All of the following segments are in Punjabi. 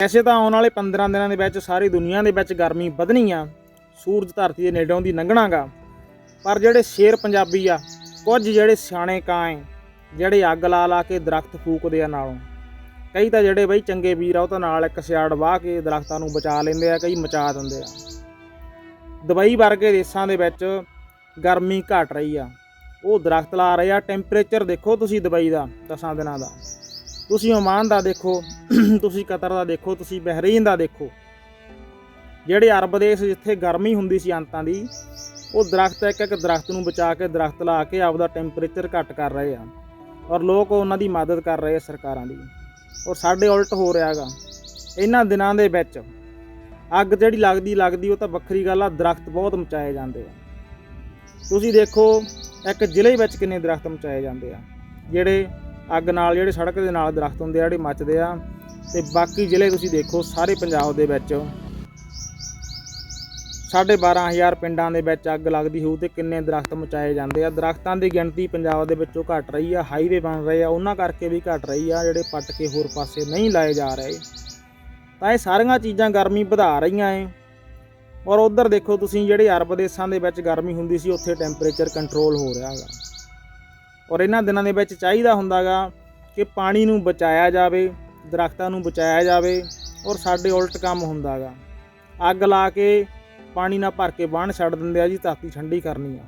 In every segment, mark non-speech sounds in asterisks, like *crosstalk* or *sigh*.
ਵੈਸੇ ਤਾਂ ਆਉਣ ਵਾਲੇ 15 ਦਿਨਾਂ ਦੇ ਵਿੱਚ ਸਾਰੀ ਦੁਨੀਆ ਦੇ ਵਿੱਚ ਗਰਮੀ ਵਧਣੀ ਆ। ਸੂਰਜ ਧਰਤੀ ਦੇ ਨੇੜੋਂ ਦੀ ਲੰਘਣਾਗਾ। ਪਰ ਜਿਹੜੇ ਸ਼ੇਰ ਪੰਜਾਬੀ ਆ, ਕੁਝ ਜਿਹੜੇ ਸਿਆਣੇ ਕਾਂ ਏ ਜਿਹੜੇ ਅੱਗ ਲਾ ਲਾ ਕੇ ਦਰਖਤ ਫੂਕਦੇ ਆ ਨਾਲੋਂ, ਕਈ ਤਾਂ ਜਿਹੜੇ ਬਈ ਚੰਗੇ ਵੀਰ ਆ, ਉਹ ਤਾਂ ਨਾਲ ਇੱਕ ਸਿਆੜ ਵਾਹ ਕੇ ਦਰਖਤਾਂ ਨੂੰ ਬਚਾ ਲੈਂਦੇ ਆ, ਕਈ ਮਚਾ ਦਿੰਦੇ ਆ। ਦੁਬਈ ਵਰਗੇ ਦੇਸ਼ਾਂ ਦੇ ਵਿੱਚ ਗਰਮੀ ਘਟ ਰਹੀ ਆ। ਉਹ ਦਰਖਤ ਲਾ ਰਹੇ ਆ, ਟੈਂਪਰੇਚਰ ਦੇਖੋ ਤੁਸੀਂ ਦੁਬਈ ਦਾ ਦਸਾਂ ਦਿਨਾਂ ਦਾ। ਤੁਸੀਂ ਓਮਾਨ ਦਾ ਦੇਖੋ, *clears throat* ਤੁਸੀਂ ਕਤਰ ਦਾ ਦੇਖੋ, ਤੁਸੀਂ ਬਹਿਰੀਨ ਦਾ ਦੇਖੋ। ਜਿਹੜੇ ਅਰਬ ਦੇਸ਼ ਜਿੱਥੇ ਗਰਮੀ ਹੁੰਦੀ ਸੀ ਅੰਤਾਂ ਦੀ, ਉਹ ਦਰਖਤ ਇੱਕ ਇੱਕ ਦਰਖਤ ਨੂੰ ਬਚਾ ਕੇ, ਦਰਖਤ ਲਾ ਕੇ ਆਪਦਾ ਟੈਂਪਰੇਚਰ ਘੱਟ ਕਰ ਰਹੇ ਆ। ਔਰ ਲੋਕ ਉਹਨਾਂ ਦੀ ਮਦਦ ਕਰ ਰਹੇ ਆ ਸਰਕਾਰਾਂ ਦੀ। ਔਰ ਸਾਡੇ ਉਲਟ ਹੋ ਰਿਹਾ ਹੈਗਾ। ਇਹਨਾਂ ਦਿਨਾਂ ਦੇ ਵਿੱਚ ਅੱਗ ਜਿਹੜੀ ਲੱਗਦੀ ਲੱਗਦੀ, ਉਹ ਤਾਂ ਵੱਖਰੀ ਗੱਲ ਆ, ਦਰਖਤ ਬਹੁਤ ਮਚਾਏ ਜਾਂਦੇ ਆ। ਤੁਸੀਂ ਦੇਖੋ, ਇੱਕ ਜ਼ਿਲ੍ਹੇ ਵਿੱਚ ਕਿੰਨੇ ਦਰਖਤ ਮਚਾਏ ਜਾਂਦੇ ਆ, ਜਿਹੜੇ ਅੱਗ ਨਾਲ ਜਿਹੜੇ ਸੜਕ ਦੇ ਨਾਲ ਦਰਖਤ ਹੁੰਦੇ ਆ, ਜਿਹੜੇ ਮੱਚਦੇ ਆ, ਤੇ ਬਾਕੀ ਜ਼ਿਲ੍ਹੇ ਤੁਸੀਂ ਦੇਖੋ, ਸਾਰੇ ਪੰਜਾਬ ਦੇ ਵਿੱਚ। ਸਾਢੇ 12000 ਪਿੰਡਾਂ ਦੇ ਵਿੱਚ ਅੱਗ ਲੱਗਦੀ ਹੋਊ ਤੇ ਕਿੰਨੇ ਦਰਖਤ ਮਚਾਏ ਜਾਂਦੇ ਆ। ਦਰਖਤਾਂ ਦੀ ਗਿਣਤੀ ਪੰਜਾਬ ਦੇ ਵਿੱਚੋਂ ਘਟ ਰਹੀ ਆ, ਹਾਈਵੇ ਬਣ ਰਹੇ ਆ, ਉਹਨਾਂ ਕਰਕੇ ਵੀ ਘਟ ਰਹੀ ਆ, ਜਿਹੜੇ ਪੱਟ ਕੇ ਹੋਰ ਪਾਸੇ ਨਹੀਂ ਲਾਏ ਜਾ ਰਹੇ। ਤਾਂ ਇਹ ਸਾਰੀਆਂ ਚੀਜ਼ਾਂ ਗਰਮੀ ਵਧਾ ਰਹੀਆਂ ਏ। ਔਰ ਉਧਰ ਦੇਖੋ ਤੁਸੀਂ, ਜਿਹੜੇ ਅਰਬ ਦੇਸ਼ਾਂ ਦੇ ਵਿੱਚ ਗਰਮੀ ਹੁੰਦੀ ਸੀ, ਉੱਥੇ ਟੈਂਪਰੇਚਰ ਕੰਟਰੋਲ ਹੋ ਰਿਹਾ ਹੈਗਾ। ਔਰ ਇਹਨਾਂ ਦਿਨਾਂ ਦੇ ਵਿੱਚ ਚਾਹੀਦਾ ਹੁੰਦਾਗਾ ਕਿ ਪਾਣੀ ਨੂੰ ਬਚਾਇਆ ਜਾਵੇ, ਦਰਖਤਾਂ ਨੂੰ ਬਚਾਇਆ ਜਾਵੇ ਔਰ ਸਾਡੇ ਉਲਟ ਕੰਮ ਹੁੰਦਾਗਾ। ਅੱਗ ਲਾ ਕੇ ਪਾਣੀ ਨਾਲ ਭਰ ਕੇ ਬਾਣ ਛੱਡ ਦਿੰਦੇ ਆ ਜੀ, ਧਰਤੀ ਠੰਡੀ ਕਰਨੀ ਆ।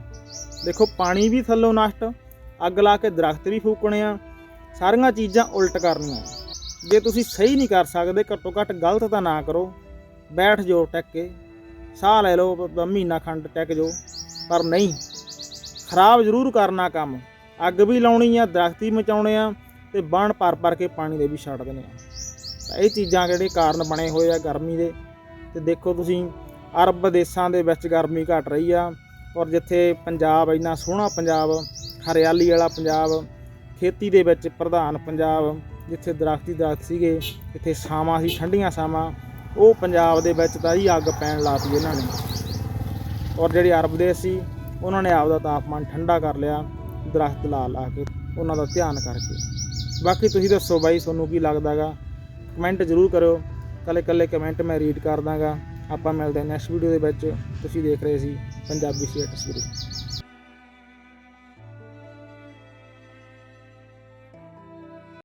ਦੇਖੋ, ਪਾਣੀ ਵੀ ਥੱਲੋਂ ਨਸ਼ਟ, ਅੱਗ ਲਾ ਕੇ ਦਰਖਤ ਵੀ ਫੂਕਣੇ ਆ, ਸਾਰੀਆਂ ਚੀਜ਼ਾਂ ਉਲਟ ਕਰਨੀਆਂ। ਜੇ ਤੁਸੀਂ ਸਹੀ ਨਹੀਂ ਕਰ ਸਕਦੇ, ਘੱਟੋ ਘੱਟ ਗਲਤ ਤਾਂ ਨਾ ਕਰੋ। ਬੈਠ ਜਾਓ ਟੱਕ ਕੇ, ਸਾਹ ਲੈ ਲਓ ਮਹੀਨਾ ਖੰਡ ਟਿਕ ਜਾਓ, ਪਰ ਨਹੀਂ। ਖਰਾਬ ਜ਼ਰੂਰ ਕਰਨਾ ਕੰਮ। ਅੱਗ ਵੀ ਲਾਉਣੀ ਆ, ਦਰਖਤ ਵੀ ਮਚਾਉਣੇ ਆ ਤੇ ਬਣ ਭਰ ਭਰ ਕੇ ਪਾਣੀ ਦੇ ਵੀ ਛੱਡ ਦੇਣੇ ਆ। ਤਾਂ ਇਹ ਚੀਜ਼ਾਂ ਜਿਹੜੇ ਕਾਰਨ ਬਣੇ ਹੋਏ ਆ ਗਰਮੀ ਦੇ। ਤੇ ਦੇਖੋ ਤੁਸੀਂ, ਅਰਬ ਦੇਸ਼ਾਂ ਦੇ ਵਿੱਚ ਗਰਮੀ ਘਟ ਰਹੀ ਆ ਔਰ ਜਿੱਥੇ ਪੰਜਾਬ ਇੰਨਾ ਸੋਹਣਾ ਪੰਜਾਬ, ਹਰਿਆਲੀ ਵਾਲਾ ਪੰਜਾਬ, ਖੇਤੀ ਦੇ ਵਿੱਚ ਪ੍ਰਧਾਨ ਪੰਜਾਬ, ਜਿੱਥੇ ਦਰਖਤੀ ਦਰਖਤ ਸੀਗੇ, ਜਿੱਥੇ ਛਾਵਾਂ ਸੀ, ਠੰਡੀਆਂ ਛਾਵਾਂ, ਉਹ ਪੰਜਾਬ ਦੇ ਵਿੱਚ ਤਾਂ ਹੀ ਅੱਗ ਪੈਣ ਲਾਤੀ ਇਹਨਾਂ ਨੇ। ਔਰ ਜਿਹੜੇ ਅਰਬ ਦੇਸ਼ ਸੀ, ਉਹਨਾਂ ਨੇ ਆਪਦਾ ਤਾਪਮਾਨ ਠੰਡਾ ਕਰ ਲਿਆ। ਦਰਖਤ ਲਾ ਲਾ ਕੇ ਉਹਨਾਂ ਦਾ ਧਿਆਨ ਕਰਕੇ। ਬਾਕੀ ਤੁਸੀਂ ਦੱਸੋ ਬਾਈ, ਤੁਹਾਨੂੰ ਕੀ ਲੱਗਦਾਗਾ? ਕਮੈਂਟ ਜ਼ਰੂਰ ਕਰਿਓ। ਕੱਲੇ ਕੱਲੇ ਕਮੈਂਟ ਮੈਂ ਰੀਡ ਕਰ ਦਾਂਗਾ। ਆਪਾਂ ਮਿਲਦੇ ਹਾਂ ਨੈਕਸਟ ਵੀਡੀਓ ਦੇ ਵਿੱਚ। ਤੁਸੀਂ ਦੇਖ ਰਹੇ ਸੀ ਪੰਜਾਬੀ ਸਟੇਟਸ ਗੁਰੂ